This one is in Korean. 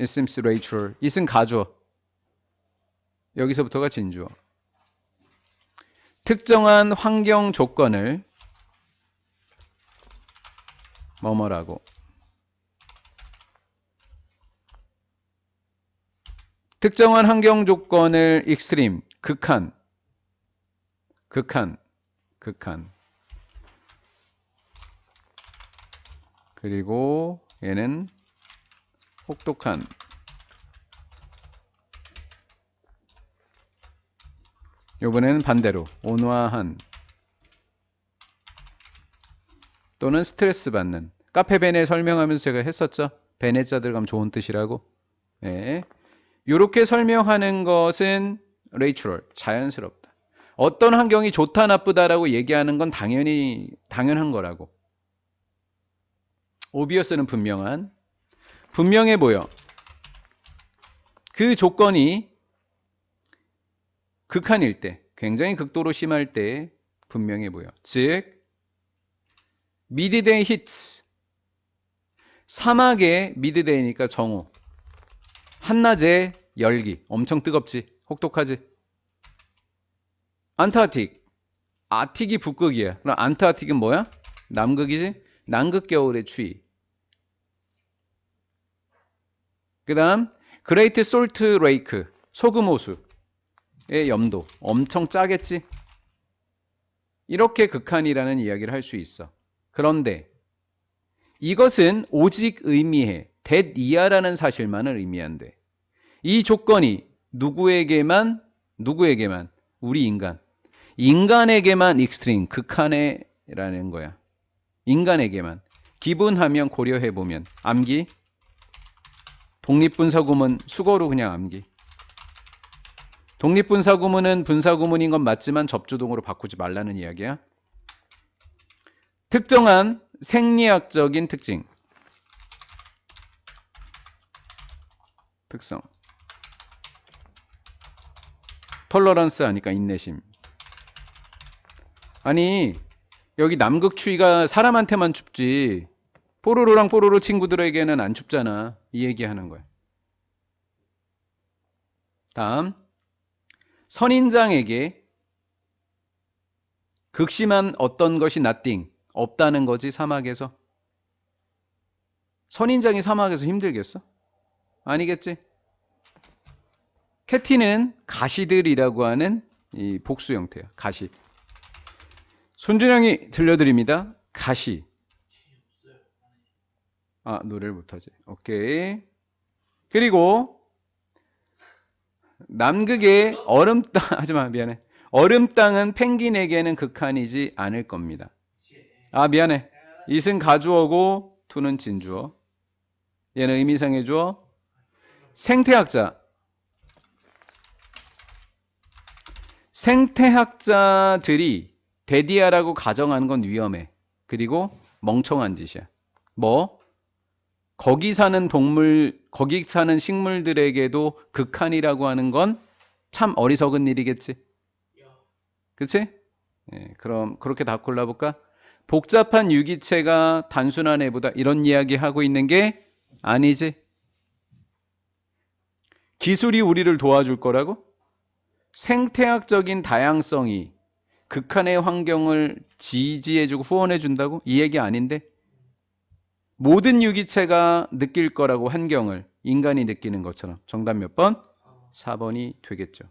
It seems Rachel. it은 가주어. 여기서부터가 진주어. 특정한 환경 조건을 뭐뭐라고 특정한 환경 조건을 익스트림 극한 극한 극한 그리고 얘는 혹독한 요번에는 반대로 온화한 또는 스트레스 받는 카페 베네 설명하면서 제가 했었죠. 베네자 들어가면 좋은 뜻이라고. 예. 요렇게 설명하는 것은 레이추럴 자연스럽다. 어떤 환경이 좋다 나쁘다라고 얘기하는 건 당연히 당연한 거라고. 오비어스는 분명한 분명해 보여. 그 조건이 극한일 때, 굉장히 극도로 심할 때 분명해 보여. 즉 미드데이 히츠. 사막의 미드데이니까 정오. 한낮에 열기. 엄청 뜨겁지? 혹독하지? 안타틱. 아틱이 북극이야. 그럼 안타틱은 뭐야? 남극이지? 남극 겨울의 추위 그 다음 그레이트 솔트 레이크 소금 호수의 염도. 엄청 짜겠지? 이렇게 극한이라는 이야기를 할 수 있어. 그런데 이것은 오직 의미해. That 이하라는 사실만을 의미한대. 이 조건이 누구에게만 누구에게만? 우리 인간. 인간에게만 익스트림 극한에라는 거야. 인간에게만. 기분하면 고려해 보면. 암기 독립분사구문 수거로 그냥 암기. 독립분사구문은 분사구문인 건 맞지만 접주동으로 바꾸지 말라는 이야기야. 특정한 생리학적인 특징. 특성. 톨러런스 하니까 인내심. 아니 여기 남극 추위가 사람한테만 춥지 뽀로로랑 뽀로로 친구들에게는 안 춥잖아 이 얘기하는 거야 다음 선인장에게 극심한 어떤 것이 nothing 없다는 거지 사막에서 선인장이 사막에서 힘들겠어? 아니겠지? 캐티는 가시들이라고 하는 이 복수 형태야. 가시. 손준영이 들려드립니다. 가시. 아 노래를 못하지. 오케이. 그리고 남극의 얼음 땅 하지마 미안해. 얼음 땅은 펭귄에게는 극한이지 않을 겁니다. 아 미안해. it은 가주어고 to는 진주어. 얘는 의미상의 주어. 생태학자. 생태학자들이 데디아라고 가정하는 건 위험해. 그리고 멍청한 짓이야. 뭐? 거기 사는 동물, 거기 사는 식물들에게도 극한이라고 하는 건 참 어리석은 일이겠지. 그치? 예, 그럼 그렇게 다 골라볼까? 복잡한 유기체가 단순한 애보다 이런 이야기 하고 있는 게 아니지. 기술이 우리를 도와줄 거라고? 생태학적인 다양성이 극한의 환경을 지지해주고 후원해준다고? 이 얘기 아닌데? 모든 유기체가 느낄 거라고 환경을 인간이 느끼는 것처럼 정답 몇 번? 4번이 되겠죠.